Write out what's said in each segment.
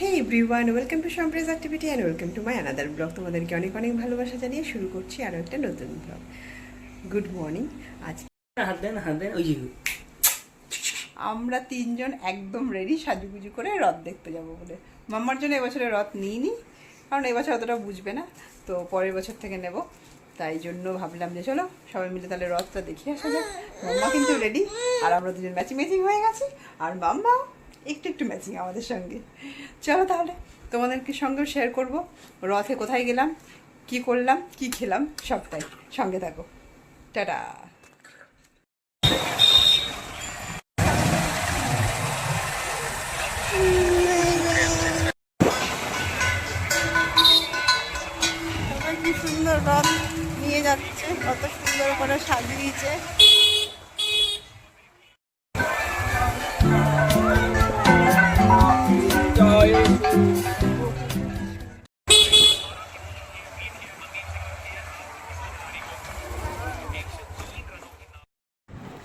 Hey everyone welcome to সম্প্রেজ activity and welcome to my another blog তোমাদেরকে অনেক অনেক ভালোবাসা জানিয়ে শুরু করছি আরও একটা নতুন ব্লগ গুড মর্নিং আজ হাত দেন হাত দেন ওই আমরা তিনজন একদম রেডি সাজুগুজু করে রথ দেখতে যাব বলে। মাম্মার জন্য এবছরে রথ নিইনি কারণ এবছর অতটা বুঝবে না তো পরের বছর থেকে নেব। তাই জন্য ভাবলাম যে চলো সবাই মিলে তাহলে রথটা দেখে আসা যাক। মাম্মা কিন্তু রেডি আর আমরা দুজন ম্যাচিং ম্যাচিং হয়ে গেছি আর মাম্মা একটু একটু ম্যাচিং আমাদের সঙ্গে। চলো তাহলে, তোমাদেরকে সঙ্গেও শেয়ার করব। রথে কোথায় গেলাম, কি করলাম, কি খেলাম, সবটাই সঙ্গে থাকো। টাটা। সুন্দর রথ নিয়ে যাচ্ছে, কত সুন্দর করে সাজিয়েছে।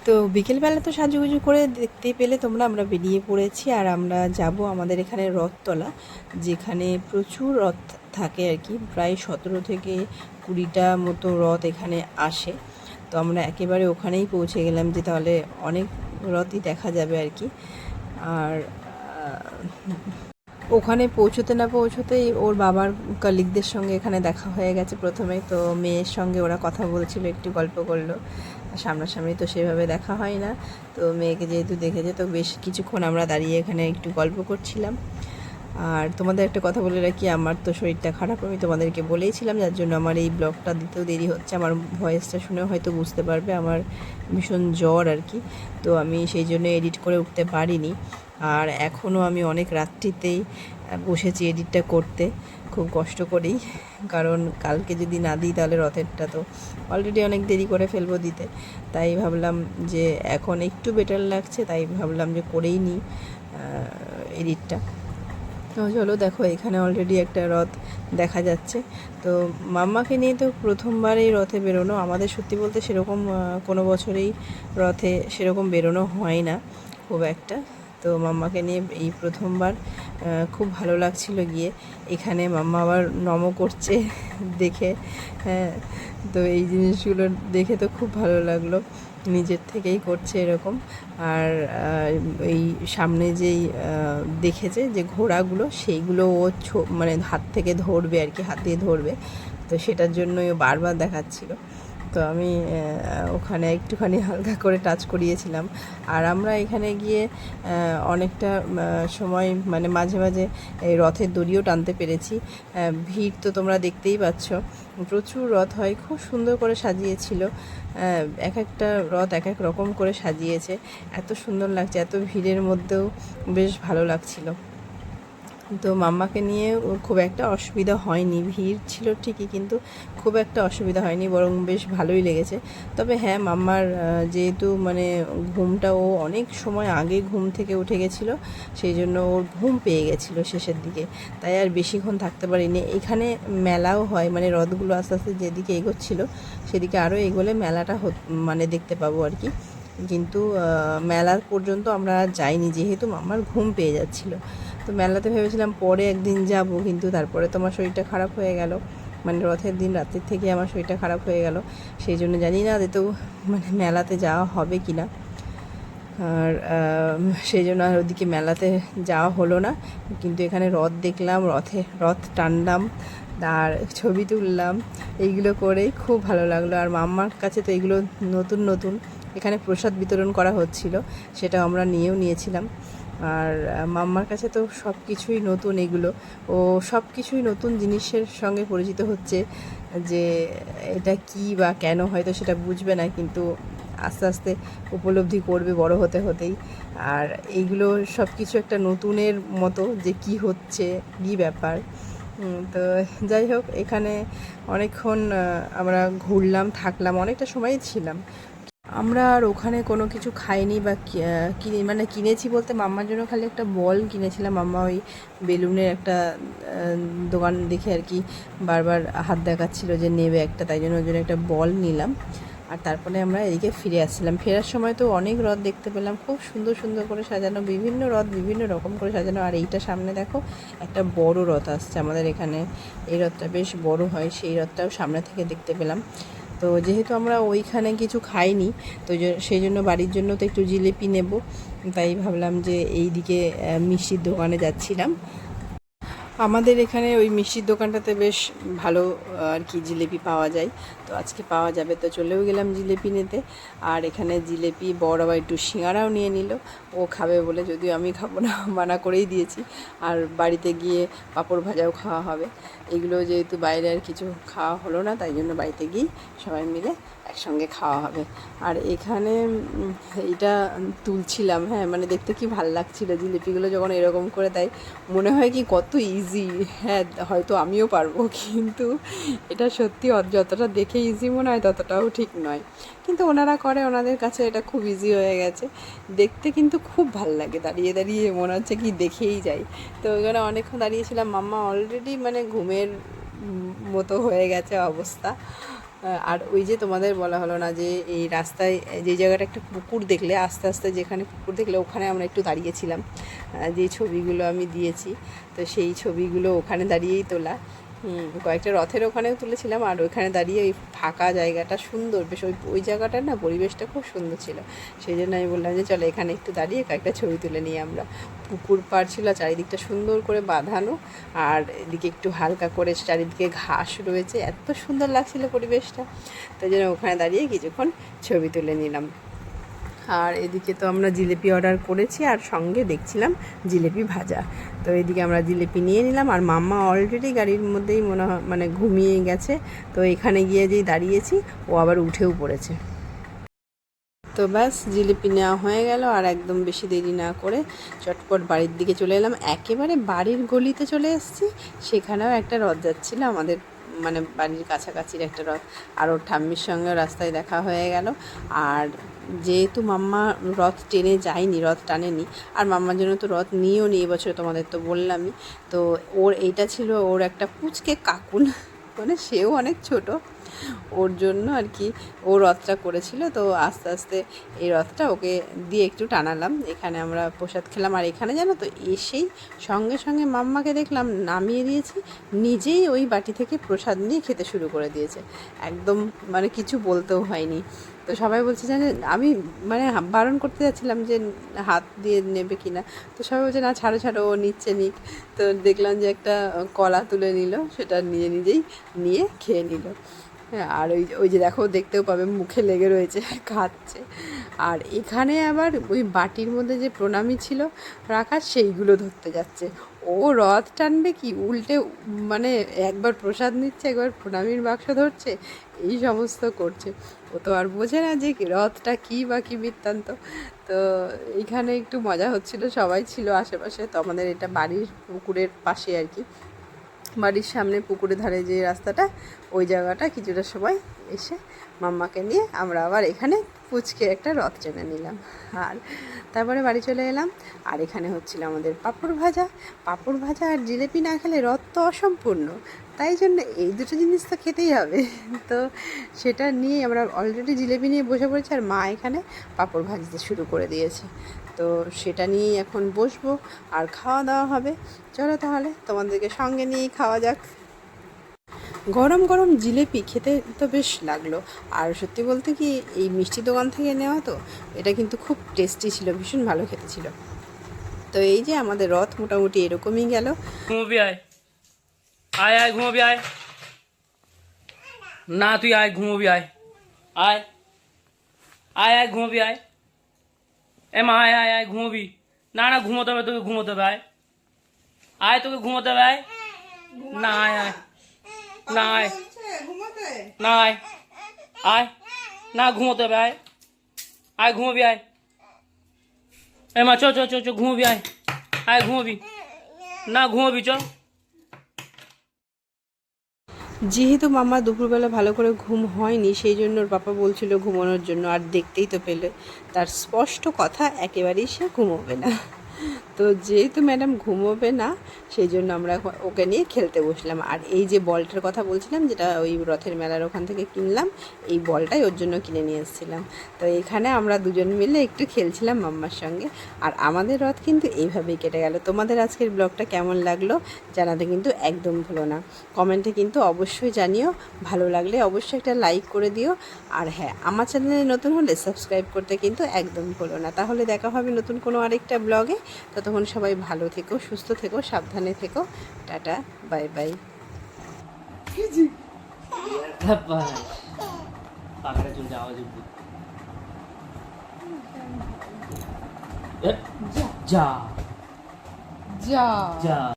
তো বিকেলবেলা তো সাজুগুজু করে দেখতে পেলে তোমরা, আমরা বেরিয়ে পড়েছি আর আমরা যাব আমাদের এখানে রথতলা, যেখানে প্রচুর রথ থাকে আর কি, প্রায় সতেরো থেকে কুড়িটা মতো রথ এখানে আসে। তো আমরা একেবারে ওখানেই পৌঁছে গেলাম যে তাহলে অনেক রথই দেখা যাবে আর কি। আর ওখানে পৌঁছতে না পৌঁছতেই ওর বাবার কলিগদের সঙ্গে এখানে দেখা হয়ে গেছে প্রথমে তো মেয়ের সঙ্গে ওরা কথা বলছিল, একটু গল্প করল। সামনাসামনি তো সেভাবে দেখা হয় না। তো মেয়েকে যেহেতু দেখেছে, তো বেশ কিছুক্ষণ আমরা দাঁড়িয়ে এখানে একটু গল্প করছিলাম। আর তোমাদের একটা কথা বলে রাখি, আমার তো শরীরটা খারাপ, আমি তোমাদেরকে বলেইছিলাম, যার জন্য আমার এই ব্লগটা দিতেও দেরি হচ্ছে। আমার ভয়েসটা শুনে হয়তো বুঝতে পারবে, আমার ভীষণ জ্বর আর কি। তো আমি সেই জন্য এডিট করে উঠতে পারিনি। আর এখনও আমি অনেক রাত্রিতেই বসেছি এডিটটা করতে, খুব কষ্ট করেই। কারণ কালকে যদি না দিই তাহলে রথেরটা তো অলরেডি অনেক দেরি করে ফেলব দিতে। তাই ভাবলাম যে এখন একটু বেটার লাগছে, তাই ভাবলাম যে করেই নিই এডিটটা। তো চলো দেখো, এখানে অলরেডি একটা রথ দেখা যাচ্ছে। তো মাম্মাকে নিয়ে তো প্রথমবার এই রথে বেরোনো। আমাদের সত্যি বলতে সেরকম কোনো বছরেই রথে সেরকম বেরোনো হয় না, খুব একটা। তো মাম্মাকে নিয়ে এই প্রথমবার খুব ভালো লাগছিল গিয়ে। এখানে মাম্মা আবার নম করছে দেখে হ্যাঁ। তো এই জিনিসগুলো দেখে তো খুব ভালো লাগল। নিজের থেকেই করছে এরকম। আর এই সামনে যেই দেখেছে যে ঘোড়াগুলো, সেইগুলো ও মানে হাত থেকে ধরবে আর কি, হাত ধরবে। তো সেটার জন্যই ও বারবার দেখাচ্ছিল। তো আমি ওখানে একটুখানি হালকা করে টাচ করিয়েছিলাম। আর আমরা এখানে গিয়ে অনেকটা সময় মানে মাঝে মাঝে এই রথের দড়িও টানতে পেরেছি। ভিড় তো তোমরা দেখতেই পাচ্ছ। প্রচুর রথ হয়, খুব সুন্দর করে সাজিয়েছিল। এক একটা রথ এক এক রকম করে সাজিয়েছে। এত সুন্দর লাগছে, এত ভিড়ের মধ্যেও বেশ ভালো লাগছিল। তো মাম্মাকে নিয়ে ওর খুব একটা অসুবিধা হয়নি। ভিড় ছিল ঠিকই কিন্তু খুব একটা অসুবিধা হয়নি, বরং বেশ ভালোই লেগেছে। তবে হ্যাঁ মাম্মার যেহেতু মানে ঘুমটা ও অনেক সময় আগে ঘুম থেকে উঠে গেছিল, সেই জন্য ওর ঘুম পেয়ে গেছিল শেষের দিকে। তাই আর বেশিক্ষণ থাকতে পারিনি। এখানে মেলাও হয় মানে হ্রদগুলো আস্তে আস্তে যেদিকে এগোচ্ছিল, সেদিকে আরও এগোলে মেলাটা মানে দেখতে পাবো আর কি। কিন্তু মেলার পর্যন্ত আমরা যাইনি, যেহেতু মাম্মার ঘুম পেয়ে যাচ্ছিল। তো মেলাতে ভেবেছিলাম পরে একদিন যাব, কিন্তু তারপরে তো আমার শরীরটা খারাপ হয়ে গেল। মানে রথের দিন রাতের থেকে আমার শরীরটা খারাপ হয়ে গেল। সেই জন্য জানি না তো মানে মেলাতে যাওয়া হবে কি না আর সেই জন্য আর ওদিকে মেলাতে যাওয়া হলো না। কিন্তু এখানে রথ দেখলাম, রথে, রথ টানলাম আর ছবি তুললাম, এইগুলো করেই খুব ভালো লাগল। আর মাম্মার কাছে তো এগুলো নতুন নতুন। এখানে প্রসাদ বিতরণ করা হচ্ছিল সেটা আমরা নিয়েও নিয়েছিলাম। আর মাম্মার কাছে তো সব কিছুই নতুন এগুলো। ও সব কিছুই নতুন জিনিসের সঙ্গে পরিচিত হচ্ছে যে এটা কি বা কেন হয়তো সেটা বুঝবে না, কিন্তু আস্তে আস্তে উপলব্ধি করবে বড় হতে হতেই। আর এইগুলো সব কিছু একটা নতুনের মতো যে কি হচ্ছে, কী ব্যাপার। তো যাই হোক, এখানে অনেকক্ষণ আমরা ঘুরলাম, থাকলাম, অনেকটা সময় ছিলাম। আমরা আর ওখানে কোনো কিছু খাইনি বা কিনে মানে কিনেছি বলতে মাম্মার জন্য খালি একটা বল কিনেছিলাম। মাম্মা ওই বেলুনের একটা দোকান দেখে আর কি বারবার হাত দেখাচ্ছিল যে নেবে একটা, তাই জন্য ওই জন্য একটা বল নিলাম। আর তারপরে আমরা এদিকে ফিরে আসছিলাম। ফেরার সময় তো অনেক রথ দেখতে পেলাম। খুব সুন্দর সুন্দর করে সাজানো, বিভিন্ন রথ, বিভিন্ন রকম করে সাজানো। আর এইটা সামনে দেখো, একটা বড় রথ আসছে আমাদের এখানে। এই রথটা বেশ বড় হয়, সেই রথটাও সামনে থেকে দেখতে পেলাম। তো যেহেতু আমরা ওইখানে কিছু খাইনি, তো সেই জন্য বাড়ির জন্য তো একটু জিলিপি নেব। তাই ভাবলাম যে এই দিকে মিষ্টির দোকানে যাচ্ছিলাম। আমাদের এখানে ওই মিষ্টির দোকানটাতে বেশ ভালো আর কি জিলিপি পাওয়া যায়। তো আজকে পাওয়া যাবে। তো চলেও গেলাম জিলিপি নিতে। আর এখানে জিলিপি, বড় আবার একটু সিঙ্গারাও নিয়ে নিল। ও খাবে বলে যদিও আমি খাব না, মানা করেই দিয়েছি। আর বাড়িতে গিয়ে পাঁপড় ভাজাও খাওয়া হবে। এগুলো যেহেতু বাইরে আর কিছু খাওয়া হলো না, তাই জন্য বাড়িতে গিয়ে সবাই মিলে একসঙ্গে খাওয়া হবে। আর এখানে এইটা তুলছিলাম হ্যাঁ মানে দেখতে কি ভালো লাগছিল জিলিপিগুলো যখন এরকম করে দেয়। মনে হয় কি কত ইজি হ্যাঁ হয়তো আমিও পারব, কিন্তু এটা সত্যি যতটা দেখে ইজি মনে হয়, ততটাও ঠিক নয়। কিন্তু ওনারা করে, ওনাদের কাছে এটা খুব ইজি হয়ে গেছে। দেখতে কিন্তু খুব ভালো লাগে, দাঁড়িয়ে দাঁড়িয়ে মনে হচ্ছে কি দেখেই যাই। তো ওইখানে অনেকক্ষণ দাঁড়িয়েছিলাম, মাম্মা অলরেডি মানে ঘুমের মতো হয়ে গেছে অবস্থা। আর ওই যে তোমাদের বলা হলো না যে, এই রাস্তায়, যে জায়গাটা একটা পুকুর দেখলে, আস্তে আস্তে যেখানে পুকুর দেখলে, ওখানে আমরা একটু দাঁড়িয়েছিলাম। যে ছবিগুলো আমি দিয়েছি, তো সেই ছবিগুলো ওখানে দাঁড়িয়েই তোলা। হুম, কয়েকটা রথের ওখানেও তুলেছিলাম আর ওইখানে দাঁড়িয়ে ওই ফাঁকা জায়গাটা সুন্দর বেশ ওই ওই জায়গাটার না পরিবেশটা খুব সুন্দর ছিল। সেই জন্য আমি বললাম যে চলো এখানে একটু দাঁড়িয়ে কয়েকটা ছবি তুলে নিই আমরা। পুকুর পাড় ছিল চারিদিকটা সুন্দর করে বাঁধানো আর এদিকে একটু হালকা করে চারিদিকে ঘাস রয়েছে এত সুন্দর লাগছিল পরিবেশটা। তাই জন্য ওখানে দাঁড়িয়ে কিছুক্ষণ ছবি তুলে নিলাম। আর এদিকে তো আমরা জিলিপি অর্ডার করেছি আর সঙ্গে দেখছিলাম জিলিপি ভাজা। তো এদিকে আমরা জিলিপি নিয়ে নিলাম আর মাম্মা অলরেডি গাড়ির মধ্যেই মনে মানে ঘুমিয়ে গেছে। তো এখানে গিয়ে যেই দাঁড়িয়েছি, ও আবার উঠেও পড়েছে। তো ব্যাস, জিলিপি নেওয়া হয়ে গেল আর একদম বেশি দেরি না করে চটপট বাড়ির দিকে চলে এলাম। একেবারে বাড়ির গলিতে চলে এসেছি, সেখানেও একটা রথ যাচ্ছিল আমাদের মানে বাড়ির কাছাকাছির একটা রথ আর ওর ঠাম্মির সঙ্গে রাস্তায় দেখা হয়ে গেল। আর যেহেতু মাম্মা রথ টেনে যায়নি, রথ টানেনি, আর মাম্মার জন্য তো রথ নিয়েও নি এবছর তোমাদের তো বললামই, তো ওর, এইটা ছিল ওর একটা পুচকে কাকুন। মানে সেও অনেক ছোট। ওর জন্য আর কি ও রথটা করেছিল, তো আস্তে আস্তে এই রথটা ওকে দিয়ে একটু টানালাম। এখানে আমরা প্রসাদ খেলাম। আর এখানে জানো তো এসেই সঙ্গে সঙ্গে মাম্মাকে দেখলাম নামিয়ে দিয়েছি, নিজেই ওই বাটি থেকে প্রসাদ নিয়ে খেতে শুরু করে দিয়েছে। একদম মানে কিছু বলতেও হয়নি। তো সবাই বলছে জানে আমি মানে বারণ করতে যাচ্ছিলাম যে, হাত দিয়ে নেবে কি না তো সবাই বলছে, না, ছাড়ো ছাড়ো, ও নিচ্ছে নিক। তো দেখলাম যে একটা কলা তুলে নিল, সেটা নিজে নিজেই নিয়ে খেয়ে নিল। আর ওই ওই যে দেখো, দেখতেও পাবে, মুখে লেগে রয়েছে খাচ্ছে আর এখানে আবার ওই বাটির মধ্যে যে প্রণামী ছিল, রাখা, সেইগুলো ধরতে যাচ্ছে। ও রথ টানবে কি? উল্টে মানে একবার প্রসাদ নিচ্ছে, একবার প্রণামীর বাক্স ধরছে, এই সমস্ত করছে। ও তো আর বোঝে না যে রথটা কী বা কী বৃত্তান্ত। তো এখানে একটু মজা হচ্ছিল, সবাই ছিল আশেপাশে। তো আমাদের এটা বাড়ির পুকুরের পাশে আর কি। বাড়ির সামনে পুকুরের ধারে যে রাস্তাটা, ওই জায়গাটা কিছুটা সময় এসে মাম্মাকে নিয়ে আমরা আবার এখানে পুচকে একটা রথ টেনে নিলাম। আর তারপরে বাড়ি চলে এলাম। আর এখানে হচ্ছিল আমাদের পাঁপড় ভাজা। পাঁপড় ভাজা আর জিলেপি না খেলে রথ তো অসম্পূর্ণ। তাই জন্য এই দুটো জিনিস তো খেতেই হবে। তো সেটা নিয়ে আমরা অলরেডি জিলেপি নিয়ে বসে পড়েছি আর মা এখানে পাঁপড় ভাজতে শুরু করে দিয়েছে। তো সেটা নিয়েই এখন বসবো। আর খাওয়া দাওয়া হবে। চলো তাহলে তোমাদেরকে সঙ্গে নিয়েই খাওয়া যাক। গরম গরম জিলেপি খেতে তো বেশ লাগল। আর সত্যি বলতে কি এই মিষ্টি দোকান থেকে নেওয়া তো, এটা কিন্তু খুব টেস্টি ছিল, ভীষণ ভালো খেতে ছিল। তো এই যে আমাদের রথ মোটামুটি এরকমই গেল। ঘুমোবি আয়। আয় আয়, ঘুমোবি আয়। না, তুই আয়, ঘুমোবি আয়। আয়। আয় আয়, ঘুমোবি আয়। এ মা, আয় আয় আয়, ঘুমোবি। না না, ঘুমোতে হবে, তোকে ঘুমোতে হবে, আয়। আয়, তোকে ঘুমোতে হবে, আয়। না, আয় আয়। না আয় না আয় আয়। না ঘুমোতে হবে আয়। আয় ঘুমোবি আয়। এ মা চ চ চ চ ঘুমোবি আয়। আয় ঘুমোবি। না ঘুমোবি চ যেহেতু মামা দুপুরবেলা ভালো করে ঘুম হয়নি সেই জন্য ওর পাপা বলছিল ঘুমানোর জন্য আর দেখতেই তো পেলে। তার স্পষ্ট কথা একেবারেই সে ঘুমোবে না। তো যেহেতু ম্যাডাম ঘুমোবে না, সেই জন্য আমরা ওকে নিয়ে খেলতে বসলাম। আর এই যে বলটার কথা বলছিলাম, যেটা ওই রথের মেলার ওখান থেকে কিনলাম, এই বলটাই ওর জন্য কিনে নিয়ে এসেছিলাম। তো এখানে আমরা দুজন মিলে একটু খেলছিলাম মাম্মার সঙ্গে। আর আমাদের রথ কিন্তু এইভাবেই কেটে গেল। তোমাদের আজকের ব্লগটা কেমন লাগল জানাতে কিন্তু একদম ভুলো না। কমেন্টে কিন্তু অবশ্যই জানিও। ভালো লাগলে অবশ্যই একটা লাইক করে দিও। আর হ্যাঁ আমার চ্যানেলে নতুন হলে সাবস্ক্রাইব করতে কিন্তু একদম ভুলো না। তাহলে দেখা হবে নতুন কোনো আরেকটা ব্লগে। ততক্ষণ সবাই ভালো থেকো সুস্থ থেকো সাবধানে থেকো। টাটা বাই বাই। যা। যা। যা।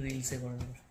Reels de